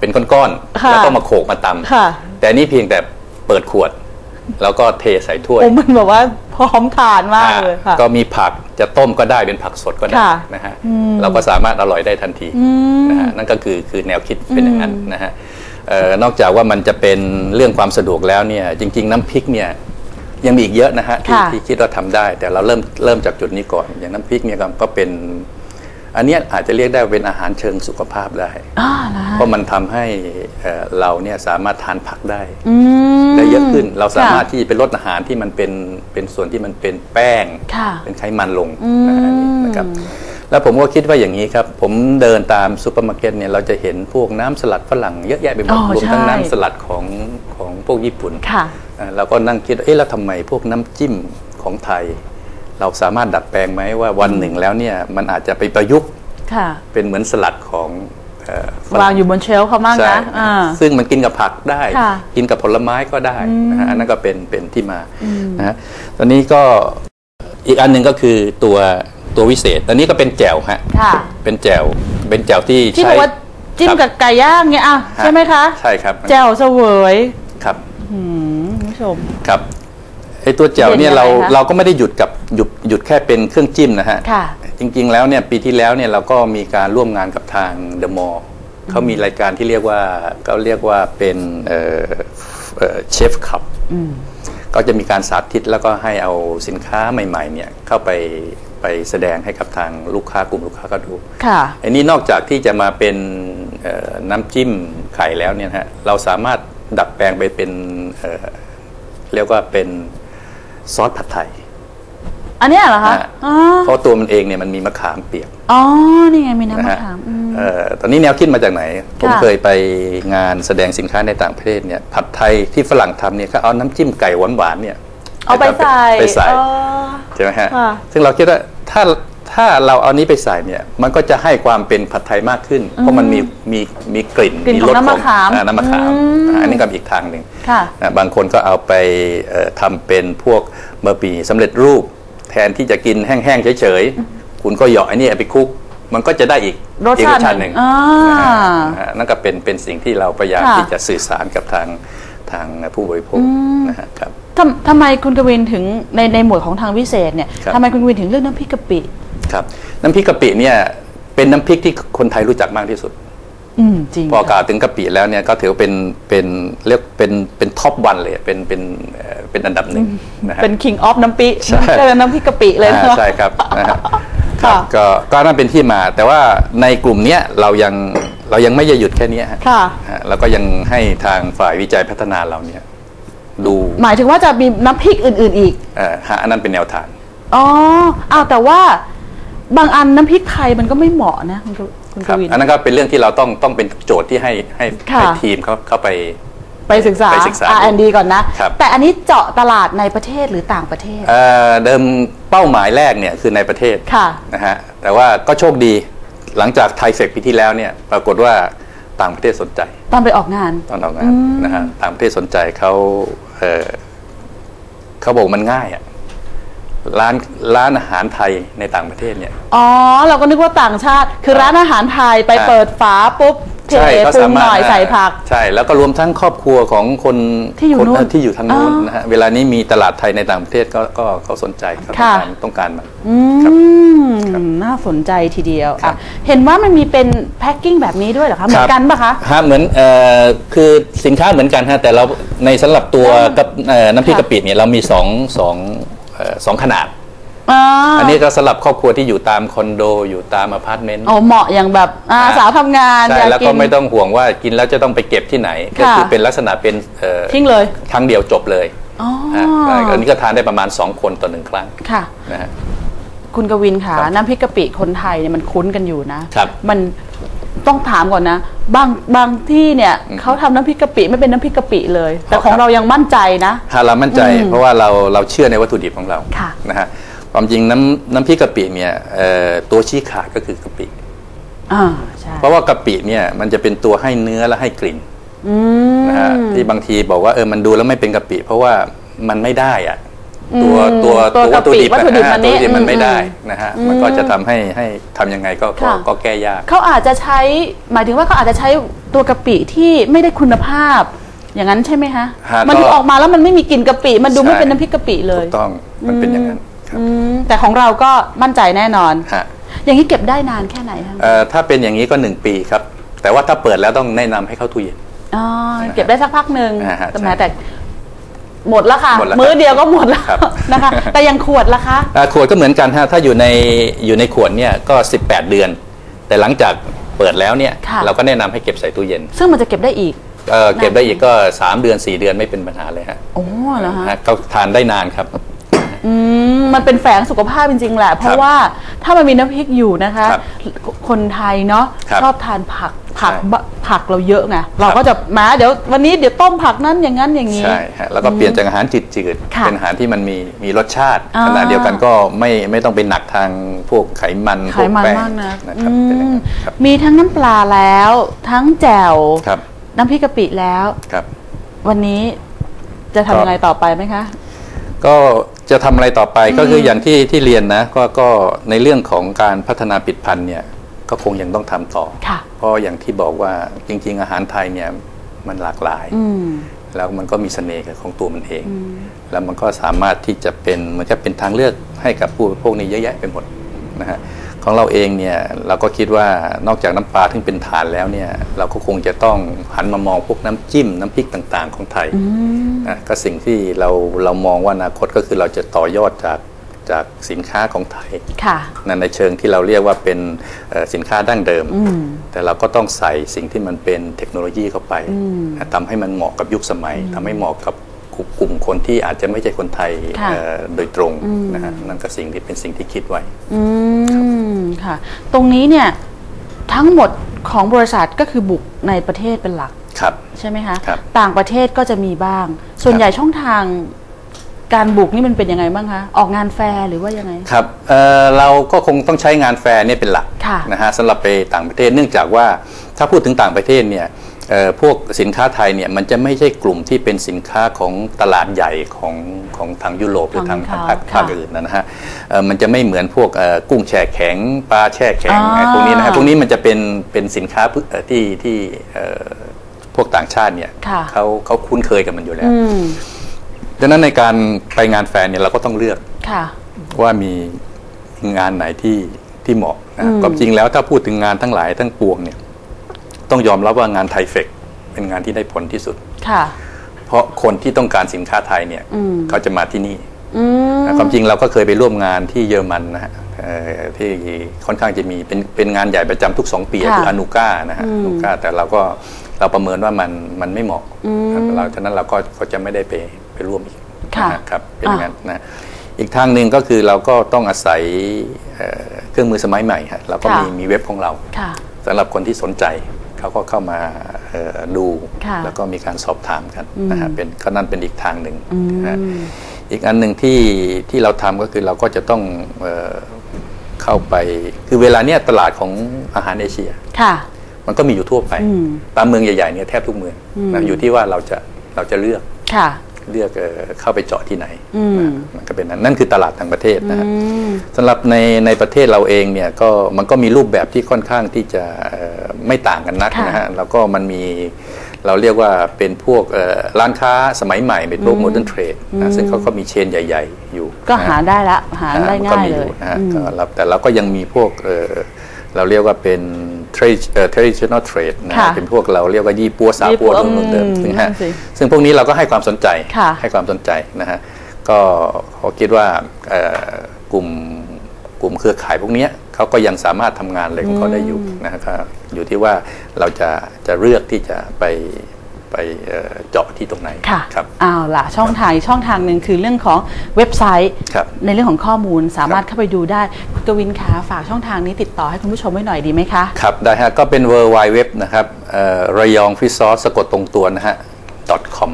เป็นก้อนค่ะๆแล้วก็มาโขลกมาตค่ะำแต่อันนี่เพียงแต่เปิดขวด แล้วก็เทใส่ถ้วยโอ้มันแบบว่าพร้อมทานมากเลยค่ะอ่าก็มีผักจะต้มก็ได้เป็นผักสดก็ได้ค่ะนะฮะเราก็สามารถอร่อยได้ทันทีนะฮะนั่นก็คือคือแนวคิดเป็นอย่างนั้นนะฮะเอ่อนอกจากว่ามันจะเป็นเรื่องความสะดวกแล้วเนี่ยจริง ๆ น้ำพริกเนี่ยยังมีอีกเยอะนะฮะที่ค่ะ ที่คิดว่าทำได้ แต่เราเริ่มเริ่มจากจุดนี้ก่อน อย่างน้ำพริกเนี่ยก็ก็เป็น อันเนี้ยอาจจะเรียกได้ว่าเป็นอาหารเชิงสุขภาพได้อ่าเหรอคะเพราะมันทำให้เอ่อเราเนี่ยสามารถทานผักได้อืมได้เยอะขึ้น เราสามารถค่ะที่จะไปลดอาหารที่มันเป็นเป็นส่วนที่มันเป็นแป้งค่ะเป็นไขมันลงนะฮะนี่นะครับแล้วผมก็คิดว่าอย่างนี้ครับ ผมเดินตามซูเปอร์มาร์เก็ตเนี่ยเราจะเห็นพวกน้ำสลัดฝรั่งเยอะแยะไปหมดอ๋อรวมทั้งใช่น้ำสลัดของของพวกญี่ปุ่นค่ะอ่าเราก็นั่งคิดเอ๊ะแล้วทำไมพวกน้ำจิ้มของไทย เราสามารถดัดแปลงไหมว่าวันหนึ่งแล้วเนี่ยมันอาจจะไปประยุกต์ค่ะเป็นเหมือนสลัดของเอ่อฝรั่วางอยู่บนเชลฟ์เขามากใช่นะอ่าซึ่งมันกินกับผักได้ค่ะกินกับผลไม้ก็ได้นะฮะอันนั้นก็เป็นเป็นที่มานะฮะตอนนี้ก็อีกอันหนึ่งก็คือตัวตัววิเศษตอนนี้ก็เป็นแจ่วฮะค่ะเป็นแจ่วเป็นแจ่วที่ที่บใช้อกว่าจิ้มกับไก่ย่างเนี่ยอะฮะใช่ไหมคะ ใช่ครับ แจ่วเสวยครับอืมคุณผู้ชมครับ ไอตัวแจ่วเนี่ยเด่นยังไงเราคะ เราก็ไม่ได้หยุดกับหยุดหยุดแค่เป็นเครื่องจิ้มนะฮะ ค่ะ จริงๆ แล้วเนี่ยปีที่แล้วเนี่ยเราก็มีการร่วมงานกับทางเดอะมอลเขามีรายการที่เรียกว่าเขาเรียกว่าเป็นเชฟคัพก็จะมีการสาธิตแล้วก็ให้เอาสินค้าใหม่ๆเนี่ยเข้าไปไปแสดงให้กับทางลูกค้ากลุ่มลูกค้าก็ดู ค่ะ อันนี้นอกจากที่จะมาเป็นเอ่อน้ำจิ้มไข่แล้วเนี่ยนะฮะเราสามารถดัดแปลงไปเป็นเอ่อเรียกว่าเป็น ซอสผัดไทยอันเนี้ยเหรอคะนะฮะอ๋อ เพราะตัวมันเองเนี่ยมันมีมะขามเปียก อ๋อ นี่ไงมีน้ำนะมะฮะขามอืม เอ่อตอนนี้แนวคิดมาจากไหน ผมค่ะเคยไปงานแสดงสินค้าในต่างประเทศเนี่ย ผัดไทยที่ฝรั่งทำเนี่ยเขาเอาน้ำจิ้มไก่หวานๆเนี่ยเอาไปใส่ไปใส่อ๋อ ใช่ไหมฮะ ค่ะ ซึ่งเราคิดว่าถ้า ถ้าเราเอานี้ไปใส่เนี่ย มันก็จะให้ความเป็นผัดไทยมากขึ้น เพราะมันมีมีมีกลิ่นกลิ่นมีของรสน้ำมะขามอ่น้ำมะขามอืมอ่าอันนี้ก็อีกทางหนึ่งค่ะ นะบางคนก็เอาไปเอ่อทำเป็นพวกบะหมี่สำเร็จรูป แทนที่จะกินแห้งๆเฉยๆ คุณก็เหยาะไอ้นี่เอาไปคลุก มันก็จะได้อีกรสอีกชาติชาติหนึ่งอ่า นะฮะนะฮะนั่นก็เป็นเป็นสิ่งที่เราพยายามค่ะ ที่จะสื่อสารกับทางทางผู้บริโภคนะฮะครับ ทำทำไมคุณกวินถึงในในหมวดของทางวิเศษเนี่ยครับ ทำไมคุณกวินถึงเลือกน้ำพริกกะปิ ครับ น้ำพริกกะปิเนี่ย เป็นน้ำพริกที่คนไทยรู้จักมากที่สุด อืมจริงพอกล่าวถึงกะปิแล้วเนี่ยก็ถือว่าเป็นเป็นเรียกเป็นเป็นท็อปวันเลยเป็นเป็นเอ่อเป็นอันดับหนึ่งนะฮะ เป็น king of น้ำปิใช่ ก็เลยน้ำพริกกะปิเลยอ่านะใช่ครับนะฮะคค่ะรับก็ก็นั่นเป็นที่มา แต่ว่าในกลุ่มเนี้ยเรายังเรายังไม่จะหยุดแค่เนี้ยฮะค่ะ ฮะแล้วก็ยังให้ทางฝ่ายวิจัยพัฒนาเราเนี่ยดูหมายถึงว่าจะมีน้ำพริกอื่น ๆ อีก เอ่อฮะอันนั้นเป็นแนวทาง อ๋ออ้าวแต่ว่า บางอันน้ำพริกไทยมันก็ไม่เหมาะนะคุณกคุณคกรับวิน อันนั้นก็เป็นเรื่องที่เราต้องต้องเป็นโจทย์ที่ให้ให้ค่ะ ให้ทีมเขาเข้าไป ไปศึกษาไปศึกษา R&D ก่อนนะ ครับ แต่อันนี้เจาะตลาดในประเทศหรือต่างประเทศ เอ่อเดิมเป้าหมายแรกเนี่ยคือในประเทศค่ะ นะฮะแต่ว่าก็โชคดีหลังจากไทยเฟกปีที่แล้วเนี่ยปรากฏว่าต่างประเทศสนใจ ตอนไปออกงาน ตอนออกงานนะฮะต่างประเทศสนใจเขาเอ่อเขาบอกมันง่ายอะ ร้านร้านอาหารไทยในต่างประเทศเนี่ย อ๋อ เราก็นึกว่าต่างชาติ คือร้านอาหารไทยไปครับเปิดฝาปุ๊บเทใช่เขาปรุสางหมารถน่อยใส่ผัก ใช่แล้วก็รวมทั้งครอบครัวของคนที่อยู่คนนู่นเที่อยู่ทางนู้นอ๋อนะฮะเวลานี้มีตลาดไทยในต่างประเทศก็ก็เขาสนใจเขาต้องค่ะ การต้องการมัน อืครับมน่าสนใจทีเดียวครัอะบ เห็นว่ามันมีเป็นแพ็คกิ้งแบบนี้ด้วยเหรอคะเหมือนกันปะคะ ฮะเหมือนเอ่อคือสินค้าเหมือนกันฮะแต่เราในสำหรับตัวกับเอ่อน้ำพริกค่ะ กะปิเนี่ยเรามีสองสองเอ่อ สองขนาดอ๋ออันนี้ก็สำหรับครอบครัวที่อยู่ตามคอนโดอยู่ตามอพาร์ตเมนต์ โอ้เหมาะอย่างแบบอ่าอ่าสาวทำงานใช่อยากแล้วกิก็น ไม่ต้องห่วงว่ากินแล้วจะต้องไปเก็บที่ไหน ก็ค่ะ คือเป็นลักษณะเป็นเอ่อทิ้งเลยครั้งเดียวจบเลยอ๋อฮะใช่อันนี้ก็ทานได้ประมาณ 2 คนต่อหนึ่งครั้งค่ะ นะฮะ คุณกวินค่ะครับน้ำพริกกะปิคนไทยเนี่ยมันคุ้นกันอยู่นะ ครับมัน ต้องถามก่อนนะ บางบางที่เนี่ยเขาทำน้ำพริกกะปิไม่เป็นน้ำพริกกะปิเลย แต่อ๋อของครับเรายังมั่นใจนะ ฮะเรามั่นใจอืมเพราะว่าเราเราเชื่อในวัตถุดิบของเราค่ะนะฮะความจริงน้ำน้ำพริกกะปิเนี่ยเอ่อตัวชี้ขาดก็คือกะปิ อ่าใช่เพราะว่ากะปิเนี่ยมันจะเป็นตัวให้เนื้อและให้กลิ่นอืมนะฮะที่บางทีบอกว่าเออมันดูแล้วไม่เป็นกะปิ เพราะว่ามันไม่ได้อะ ตัวอืมตัวตัววัตถุดิบวัตถุดิบอะมันตัววัตถุดิบนี่มันไม่อืมได้นะฮะมันก็จะทำให้ให้ทำยังไงก็ก็ค่ะก็แก้ยากเขาอาจจะใช้หมายถึงว่าเขาอาจจะใช้ตัวกะปิที่ไม่ได้คุณภาพ อย่างนั้นใช่ไหมคะฮะมันก็ออกมาแล้วมันไม่มีกลิ่นกะปิมันดูไม่ใช่เป็นน้ำพริกกะปิเลยถูกต้องมันเป็นอย่างนั้นครับอืมแต่ของเราก็มั่นใจแน่นอนฮะอย่างนี้เก็บได้นานแค่ไหนคะเอ่อถ้าเป็นอย่างนี้ก็หนึ่งปีครับ แต่ว่าถ้าเปิดแล้วต้องแนะนำให้เข้าตู้เย็นอ๋อเก็บได้สักพักหนึ่งอ่าฮะแต่แม้ใช่แต่ หมดแล้วค่ะ หมดแล้วมื้อเดียวก็หมดแล้วครับ นะคะ แต่ยังขวดละคะ อ่าขวดก็เหมือนกันฮะถ้าอยู่ในอยู่ในขวดเนี่ยก็ 18 เดือน แต่หลังจากเปิดแล้วเนี่ยค่ะ เราก็แนะนำให้เก็บใส่ตู้เย็นซึ่งมันจะเก็บได้อีก เอ่อเก็บได้อีกก็ 3 เดือน 4 เดือนไม่เป็นปัญหาเลยฮะโอ้เหรอฮะฮะก็ทานได้นานครับ อืมมันเป็นแฝงสุขภาพจริงๆแหละ เพคราะรับว่าถ้ามันมีน้ำพริกอยู่นะคะ ครับคนไทยเนาะครับชอบทานผักผักใช่ บะผักเราเยอะไงเราก็จะมาเดี๋ยววันนี้เดี๋ยวต้มผักนั้นอย่างนั้นอย่างนี้ ใช่ฮะแล้วก็เปลี่ยนจากอาหารจืดๆค่ะเป็นอาหารที่มันมีมีรสชาติอ่า ขณะเดียวกันก็ไม่ไม่ต้องเป็นหนักทางพวกไขมันไขพวกมันแป้งมากนะนะครับอืเป็นอย่างมนั้นครับมีทั้งน้ำปลาแล้ว ทั้งแจ่วครับน้ำพริกกะปิแล้ว ครับ วันนี้จะทำยังไงต่อไปไหมคะ ก็ จะทำอะไรต่อไปก็คืออย่างที่ที่เรียนนะก็ก็ในเรื่องของการพัฒนาผลิดพันธุ์เนี่ยก็คงยังต้องทำต่อค่ะเพราะอย่างที่บอกว่าจริง ๆ อาหารไทยเนี่ยมันหลากหลายอืมแล้วมันก็มีเสน่ห์ของตัวมันเอง แล้วมันก็สามารถที่จะเป็นเหมันจะเป็นทางเลือกให้กับผู้บริโภคนี้เยอะแยะไปหมดนะฮะ ของเราเองเนี่ยเราก็คิดว่านอกจากน้ำปลาที่เป็นฐานแล้วเนี่ยเราก็คงจะต้องหันมามองพวกน้ำจิ้มน้ำพริกต่างๆ ของไทยนะก็สิ่งที่เราเรามองว่าอนาคตก็คือเราจะต่อยอดจากจากสินค้าของไทยค่ะนั่นในเชิงที่เราเรียกว่าเป็นเอ่อสินค้าดั้งเดิม แต่เราก็ต้องใส่สิ่งที่มันเป็นเทคโนโลยีเข้าไปนะทำให้มันเหมาะกับยุคสมัยทำให้เหมาะกับกลุ่มกลุ่มคนที่อาจจะไม่ใช่คนไทยค่ะเอ่อโดยตรงนะฮะนั่นก็สิ่งที่เป็นสิ่งที่คิดไว้อื มค่ะ ตรงนี้เนี่ยทั้งหมดของบริษัทก็คือบุกในประเทศเป็นหลัก ครับ ใช่ไหมคะ ครับ ต่างประเทศก็จะมีบ้าง ส่วนครับใหญ่ช่องทางการบุกนี่มันเป็นยังไงบ้างคะ ออกงานแฟร์หรือว่ายังไง ครับเอ่อเราก็คงต้องใช้งานแฟร์เนี่ยเป็นหลักค่ะ นะฮะสำหรับไปต่างประเทศเนื่องจากว่าถ้าพูดถึงต่างประเทศเนี่ยเอ่อ พวกสินค้าไทยเนี่ยมันจะไม่ใช่กลุ่มที่เป็นสินค้าของตลาดใหญ่ของของทางยุโรปหรือทางของภาคเขาภาคค่ะอื่นนะฮะเอ่อมันจะไม่เหมือนพวกเอ่อกุ้งแช่แข็งปลาแช่แข็งอ่าไอ้พวกนี้นะฮะพวกนี้มันจะเป็นเป็นสินค้าพื้นเอ่อที่ที่เอ่อพวกต่างชาติเนี่ยค่ะเขาเขาคุ้นเคยกับมันอยู่แล้วอืมดังนั้นในการไปงานแฟร์เนี่ยเราก็ต้องเลือกค่ะว่ามีงานไหนที่ที่เหมาะนะความจริงแล้วถ้าพูดถึงงานทั้งหลายทั้งปวงเนี่ย ต้องยอมรับว่างานไทเฟกเป็นงานที่ได้ผลที่สุดค่ะ เพราะคนที่ต้องการสินค้าไทยเนี่ยเขาจะมาที่นี่อืมนะความจริงเราก็เคยไปร่วมงานที่เยอรมันนะฮะเอ่อที่ค่อนข้างจะมีเป็นเป็นงานใหญ่ประจำทุกสองปีค่ะคืออนุก้านะฮะอนุก้าแต่เราก็เราประเมินว่ามันมันไม่เหมาะเราฉะนั้นเราก็ก็จะไม่ได้ไปไปร่วมอีกค่ะนะฮะครับเป็นอย่างนั้นนะอีกทางหนึ่งก็คือเราก็ต้องอาศัยเอ่อเครื่องมือสมัยใหม่ฮะเราก็มีค่ะมีเว็บของเราค่ะสำหรับคนที่สนใจ เขาก็เข้ามาเอ่อดูค่ะแล้วก็มีการสอบถามกันนะฮะเป็นก็นั่นเป็นอีกทางหนึ่งนะฮะอีกอันหนึ่งที่ที่เราทำก็คือเราก็จะต้องเอ่อเข้าไป คือเวลาเนี้ยตลาดของอาหารเอเชียค่ะ มันก็มีอยู่ทั่วไป ตามเมืองใหญ่ๆเนี่ยแทบทุกเมืองนะอยู่ที่ว่าเราจะเราจะเลือกค่ะ เลือกเอ่อเข้าไปเจาะที่ไหนอืมนะมันก็เป็นนั้นนั่นคือตลาดต่างประเทศนะฮะสำหรับในในประเทศเราเองเนี่ยก็มันก็มีรูปแบบที่ค่อนข้างที่จะเอ่อไม่ต่างกันนักค่ะนะฮะแล้วก็มันมีเราเรียกว่าเป็นพวกเอ่อร้านค้าสมัยใหม่เป็นพวกโมเดิร์นเทรดนะซึ่งเขาก็มีเชนใหญ่ ๆ อยู่ ก็นะฮะหาได้ละหาได้มันง่าก็ยมีเลอยนะฮะอืมก็เราแต่เราก็ยังมีพวกเอ่อเราเรียกว่าเป็น trade เอ่อ traditional trade นะฮะค่ะเป็นพวกเราเรียกว่ายี่ปัวสายี่ปัปัววรุ่นเดิมอืมซึ่งฮะนั่นสิซึ่งพวกนี้เราก็ให้ความสนใจค่ะให้ความสนใจนะฮะก็เขาคิดว่าเอ่อกลุ่มกลุ่มเครือข่ายพวกเนี้ยเขาก็ยังสามารถทำงานอะไรของเขาได้อยู่นะฮะก็อยู่ที่ว่าเราจะจะเลือกที่จะไป ไปเอ่อเจาะที่ตรงไหนค่ะครับเอาล่ะช่องทางอีกช่องทางหนึ่งคือเรื่องของเว็บไซต์ครับในเรื่องของข้อมูลสามารถเข้าไปดูได้คุณกวินคะฝากช่องทางนี้ติดต่อให้คุณผู้ชมไว้หน่อยดีไหมคะ ครับ ได้ฮะ ก็เป็น w w w นะครับระยองฟิซซอสสะกดตรงตัวนะฮะ .com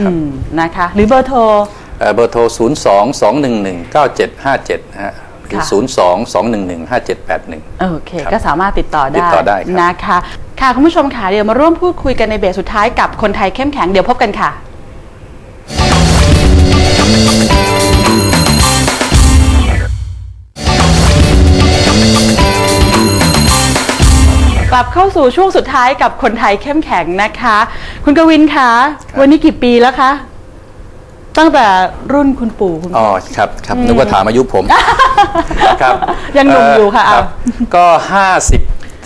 อืมนะคะ หรือเบอร์โทรเอ่อเบอร์โทร 0 2 2 1 1 9 7 5 7นะฮะหรือค่ะ0 2 2 1 1 5 7 8 1 โอเคครับก็สามารถติดต่อได้ติดต่อได้ครับนะคะ ค่ะคุณผู้ชมค่ะเดี๋ยวมาร่วมพูดคุยกันในเบรกสุดท้ายกับคนไทยเข้มแข็งเดี๋ยวพบกันค่ะกลับเข้าสู่ช่วงสุดท้ายกับคนไทยเข้มแข็งนะคะ คุณกวินคะวันนี้กี่ปีแล้วคะ ตั้งแต่รุ่นคุณปู่คุณอ๋อครับครับนึกว่าถามอายุผม ครับยังหนุ่มอยู่ค่ะเรับก็ห้าสิบ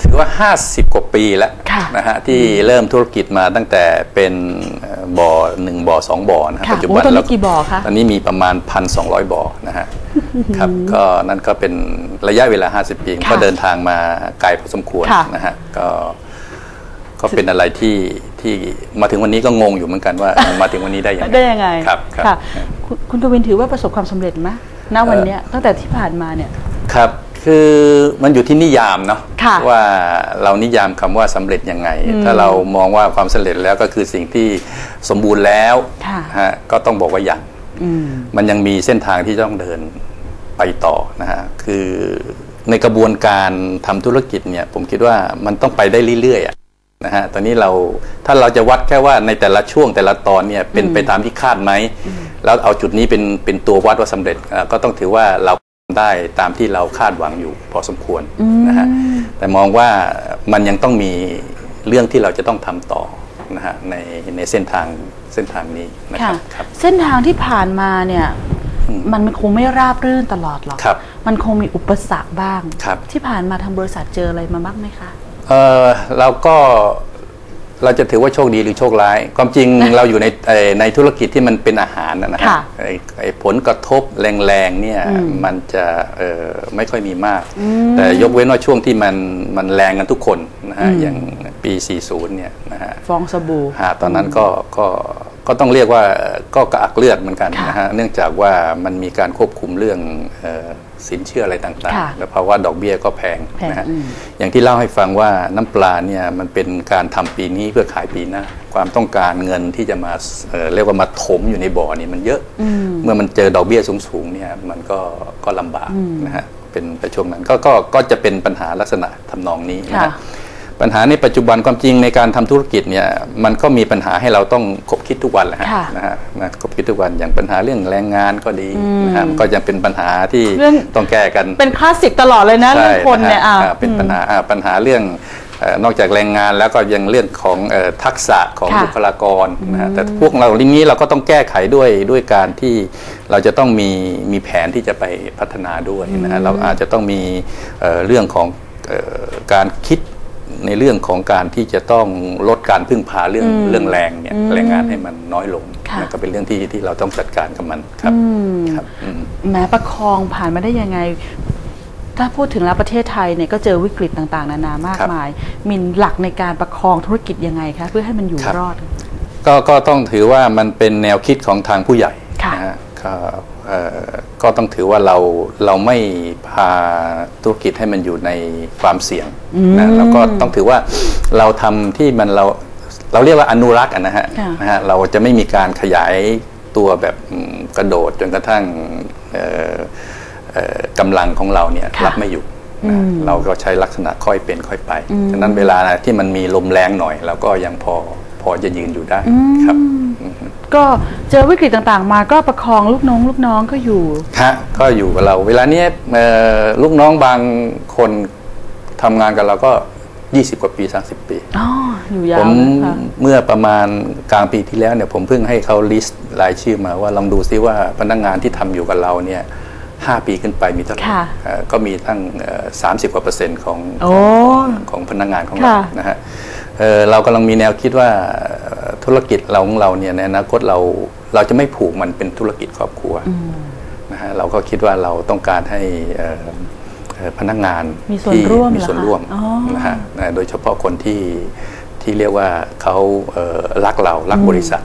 ถือว่า 50 กว่าปีแล้วค่ะนะฮะที่เริ่มธุรกิจมาตั้งแต่เป็นเอ่อบ่อหนึ่งบ่อสองบ่อนะฮะค่ะปัจจุโอ้บันตอนนี้แล้วกี่บ่อคะตอนนี้มีประมาณ 1,200 บ่อนะฮะครับก็นั่นก็เป็นระยะเวลา 50 ปีค่ะก็เดินทางมาไกลพอสมควรค่ะนะฮะก็ก็เป็นอะไรที่ที่มาถึงวันนี้ก็งงอยู่เหมือนกันว่ามาถึงวันนี้ได้ยังไงได้ยังไงครับครับค่ะคุณคุณกวินถือว่าประสบความสำเร็จไหมณวันเนี้ยตั้งแต่ที่ผ่านมาเนี่ยครับ คือมันอยู่ที่นิยามเนาะค่ะว่าเรานิยามคำว่าสำเร็จยังไง ถ้าเรามองว่าความสำเร็จแล้วก็คือสิ่งที่สมบูรณ์แล้วค่ะฮะก็ต้องบอกว่ายังอืมมันยังมีเส้นทางที่ต้องเดินไปต่อนะฮะคือในกระบวนการทำธุรกิจเนี่ย ผมคิดว่ามันต้องไปได้เรื่อยๆอะนะฮะตอนนี้เราถ้าเราจะวัดแค่ว่าในแต่ละช่วงแต่ละตอนเนี่ยเป็นไปตามที่คาดไหมแล้วเอาจุดนี้เป็นเป็นตัววัดว่าสำเร็จอ่าก็ต้องถือว่าเรา ได้ตามที่เราคาดหวังอยู่พอสมควรนะฮะแต่มองว่ามันยังต้องมีเรื่องที่เราจะต้องทำต่อนะฮะในในเส้นทางเส้นทางนี้นะคค่ะรับครับ เส้นทางที่ผ่านมาเนี่ยมันคงไม่ราบรื่นตลอดหรอกครับมันคงมีอุปสรรคบ้างครับที่ผ่านมาทางบริษัทเจออะไรมาบ้างไหมคะเออเราก็ เราจะถือว่าโชคดีหรือโชคร้าย ความจริงเราอยู่ในเอ่อในธุรกิจที่มันเป็นอาหารนะนะฮะค่ะไอ้ไอ้ผลกระทบแรงๆเนี่ยมันจะเอ่อไม่ค่อยมีมาก แต่ยกเว้นว่าช่วงที่มันมันแรงกันทุกคนนะฮะอย่างปี 40 เนี่ยนะฮะฟองสบู่ฮะตอนนั้นก็ก็ก็ต้องเรียกว่าก็กระอักเลือดเหมือนกันค่ะนะฮะเนื่องจากว่ามันมีการควบคุมเรื่องเอ่อ สินเชื่ออะไรต่างค่ะๆ และภาวะดอกเบี้ยก็แพงแพงนะฮะอืม อย่างที่เล่าให้ฟังว่าน้ำปลาเนี่ยมันเป็นการทำปีนี้เพื่อขายปีหน้าความต้องการเงินที่จะมาเอ่อเรียกว่ามาถมอยู่ในบ่อนี่มันเยอะ เมื่อมันเจอดอกเบี้ยสูงๆเนี่ยมันก็ก็ลำบากนะฮะเป็นไปช่วงนั้นก็ก็ก็จะเป็นปัญหาลักษณะทำนองนี้นะค่ะ ฮะ ปัญหาในปัจจุบันความจริงในการทำธุรกิจเนี่ยมันก็มีปัญหาให้เราต้องคบคิดทุกวันแหละฮะค่ะนะฮะนะคบคิดทุกวันอย่างปัญหาเรื่องแรงงานก็ดีนะฮะมันก็ยังเป็นปัญหาที่เรื่องต้องแก้กันเป็นคลาสสิกตลอดเลยนะเรื่องคนเนี่ยใช่อะฮะอ่าเป็นปัญหาอ่าปัญหาเรื่องเอ่อนอกจากแรงงานแล้วก็ยังเรื่องของเอ่อทักษะของค่ะบุคลากรนะฮะแต่พวกเราทีนี้เราก็ต้องแก้ไขด้วยด้วยการที่เราจะต้องมีมีแผนที่จะไปพัฒนาด้วยนะฮะเราอาจจะต้องมีเอ่อเรื่องของเอ่อการคิด ในเรื่องของการที่จะต้องลดการพึ่งพาเรื่องเรื่องแรงเนี่ยแรงงานให้มันน้อยลงค่ะนะก็เป็นเรื่องที่ที่เราต้องจัดการกับมันครับครับอืมแม้ประคองผ่านมาได้ยังไง ถ้าพูดถึงแล้วประเทศไทยเนี่ยก็เจอวิกฤตต่างๆ นานามากครับมาย มินหลักในการประคองธุรกิจยังไงคะเพื่อให้มันอยู่ครับรอด ก็ก็ต้องถือว่ามันเป็นแนวคิดของทางผู้ใหญ่ค่ะนะฮะ ก็เอ่อก็ต้องถือว่าเราเราไม่พาธุรกิจให้มันอยู่ในความเสี่ยงนะแล้วก็ต้องถือว่าเราทำที่มันเราเราเรียกว่าอนุรักษ์อะนะฮะค่ะนะฮะเราจะไม่มีการขยายตัวแบบอืมกระโดดจนกระทั่งเอ่อเอ่อกำลังของเราเนี่ยค่ะรับไม่อยู่นะเราก็ใช้ลักษณะค่อยเป็นค่อยไป ฉะนั้นเวลาที่มันมีลมแรงหน่อยเราก็ยังพอพอจะยืนอยู่ได้ครับ ก็เจอวิกฤตต่างๆ มาก็ประคองลูกน้อง ลูกน้องก็อยู่ ฮะก็อยู่กับเรา เวลาเนี้ยเอ่อลูกน้องบางคนทำงานกับเราก็ 20 กว่าปี 30 ปี อ๋อ อยู่ยาผวมนะคะเมื่อประมาณกลางปีที่แล้วเนี่ยผมเพิ่งให้เขาลิสต์รายชื่อมาว่าลองดูซิว่าพนักงานที่ทำอยู่กับเราเนี่ยห้าปีขึ้นไปมีเท่าไหร่ค่ะเอ่อก็มีตั้งสามสิบกว่าเปอร์เซ็นต์ของโอ้ของพนักงานของเราค่ะ นะฮะเอ่อเรากำลังมีแนวคิดว่าเอ่อ ธุรกิจเราของเราเนี่ยในอนาคตเราเราจะไม่ผูกมันเป็นธุรกิจครอบครัวนะฮะเราก็คิดว่าเราต้องการให้เอ่อเอ่อพนักงานมีส่วนที่ร่วมมีส่วนเหรอคะร่วมอ๋อนะฮะนะโดยเฉพาะคนที่ที่เรียกว่าเขาเอ่อรักเรารักบริษัท